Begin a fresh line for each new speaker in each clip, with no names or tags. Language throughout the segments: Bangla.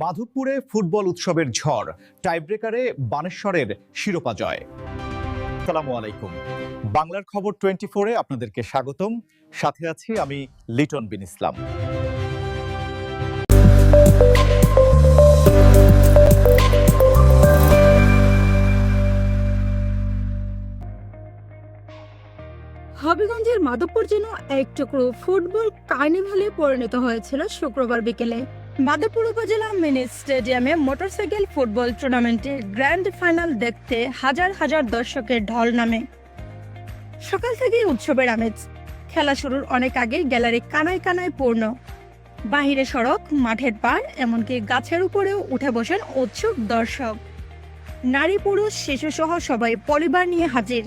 মাধবপুরে ফুটবল উৎসবের ঝড়, টাইব্রেকারে বানেশ্বরের শিরোপা জয়। আসসালামু আলাইকুম। বাংলার খবর টোয়েন্টি ফোরে আপনাদেরকে স্বাগতম। সাথে আছি আমি লিটন বিন ইসলাম।
হবিগঞ্জের মাধবপুর যেন এক টুকরো ফুটবল কার্নিভালে পরিণত হয়েছিল শুক্রবার বিকেলে। মাধবপুর উপজেলা মিনি স্টেডিয়ামে মোটরসাইকেল ফুটবল টুর্নামেন্টের গ্র্যান্ড ফাইনাল দেখতে হাজার হাজার দর্শকের ঢল নামে। সকাল থেকেই উৎসবের আমেজ। খেলা শুরুর অনেক আগে গ্যালারি কানায় কানায় পূর্ণ। বাহিরে সড়ক, মাঠের পাড়, এমনকি গাছের উপরেও উঠে বসেন উৎসুক দর্শক। নারী পুরুষ শিশু সহ সবাই পরিবার নিয়ে হাজির।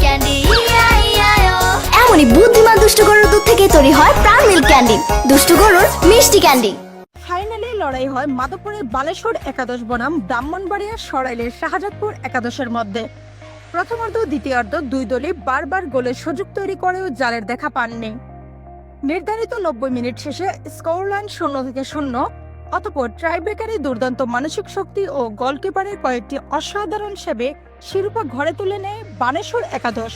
ক্যান্ডি এমনই তৈরি হয় প্রামিল ক্যান্ডি, দুষ্টু গরুর মিষ্টি ক্যান্ডি।
ফাইনালে লড়াই হয় মাধবপুরের বালেশ্বর একাদশ বনাম ব্রাহ্মণবাড়িয়া সরাইলের শাহজাদপুর একাদশের মধ্যে। প্রথমার্ধ, দ্বিতীয়ার্ধ দুই দলই বারবার গোলের সুযোগ তৈরি করেও জালের দেখা পাননি। নির্ধারিত নব্বই মিনিট শেষে স্কোরলাইন শূন্য থেকে শূন্য, অতপর ট্রাইব্রেকারে দুর্দান্ত মানসিক শক্তি ও গোলকিপারের কয়েকটি অসাধারণ সেবে শিরোপা ঘরে তুলে নেয় বানেশ্বর একাদশ।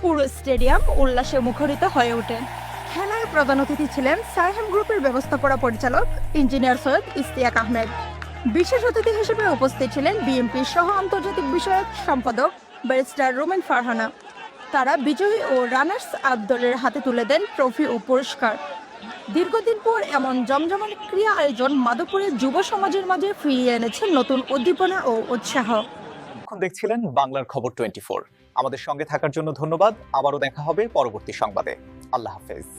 পুরো স্টেডিয়াম উল্লাসে মুখরিত হয়ে ওঠে। খেলায় প্রধান অতিথি ছিলেন সারহাম গ্রুপের ব্যবস্থাপনা পরিচালক ইঞ্জিনিয়ার সৈয়দ ইস্তিয়াক আহমেদ। বিশেষ অতিথি হিসেবে উপস্থিত ছিলেন বিএনপি সহ আন্তর্জাতিক বিষয়ক সম্পাদক ব্যারিস্টার রোমেন ফারহানা। তারা বিজয়ী ও রানার্স আপ দলের হাতে তুলে দেন ট্রফি ও পুরস্কার। দীর্ঘদিন পর এমন জমজমাট ক্রিয়া আয়োজন মাধবপুরের যুব সমাজের মাঝে ফিরিয়ে এনেছে নতুন উদ্দীপনা ও উৎসাহ।
দেখছিলেন বাংলার খবর টোয়েন্টি আমাদের সঙ্গে থাকার জন্য ধন্যবাদ। আবারও দেখা হবে পরবর্তী সংবাদে। আল্লাহ হাফেজ